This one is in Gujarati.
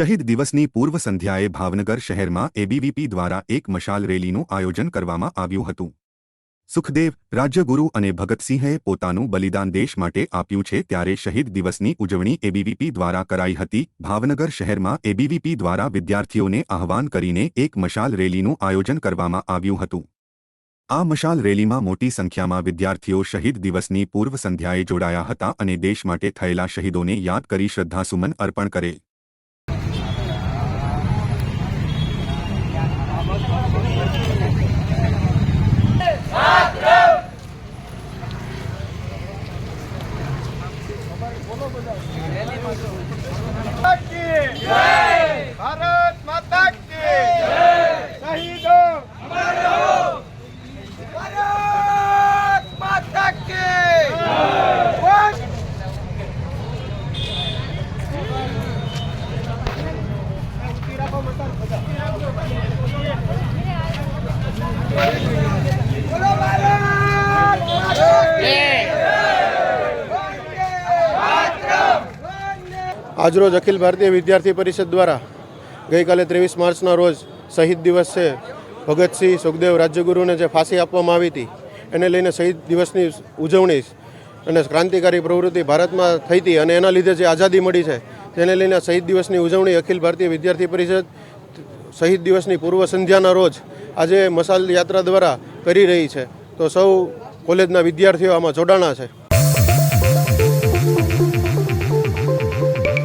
શહીદ દિવસની પૂર્વ સંધ્યાએ ભાવનગર શહેરમાં એબીવીપી દ્વારા એક મશાલ રેલીનું આયોજન કરવામાં આવ્યું હતું. સુખદેવ, રાજ્યગુરુ અને ભગતસિંહે પોતાનું બલિદાન દેશ માટે આપ્યું છે ત્યારે શહીદ દિવસની ઉજવણી એબીવીપી દ્વારા કરાઈ હતી. ભાવનગર શહેરમાં એબીવીપી દ્વારા વિદ્યાર્થીઓને આહવાન કરીને એક મશાલ રેલીનું આયોજન કરવામાં આવ્યું હતું. આ મશાલ રેલીમાં મોટી સંખ્યામાં વિદ્યાર્થીઓ શહીદ દિવસની પૂર્વ સંધ્યાએ જોડાયા હતા અને દેશ માટે થયેલા શહીદોને યાદ કરી શ્રદ્ધાસુમન અર્પણ કરે. Aqui! આજરોજ અખિલ ભારતીય વિદ્યાર્થી પરિષદ દ્વારા ગઈકાલે ત્રેવીસ માર્ચના રોજ શહીદ દિવસ છે. ભગતસિંહ સુખદેવ રાજ્યગુરુને જે ફાંસી આપવામાં આવી હતી, એને લઈને શહીદ દિવસની ઉજવણી અને ક્રાંતિકારી પ્રવૃત્તિ ભારતમાં થઈ હતી અને એના લીધે જે આઝાદી મળી છે, તેને લઈને શહીદ દિવસની ઉજવણી અખિલ ભારતીય વિદ્યાર્થી પરિષદ શહીદ દિવસની પૂર્વ સંધ્યાના રોજ આજે મસાલ યાત્રા દ્વારા કરી રહી છે. તો સૌ કોલેજના વિદ્યાર્થીઓ આમાં જોડાણા છે.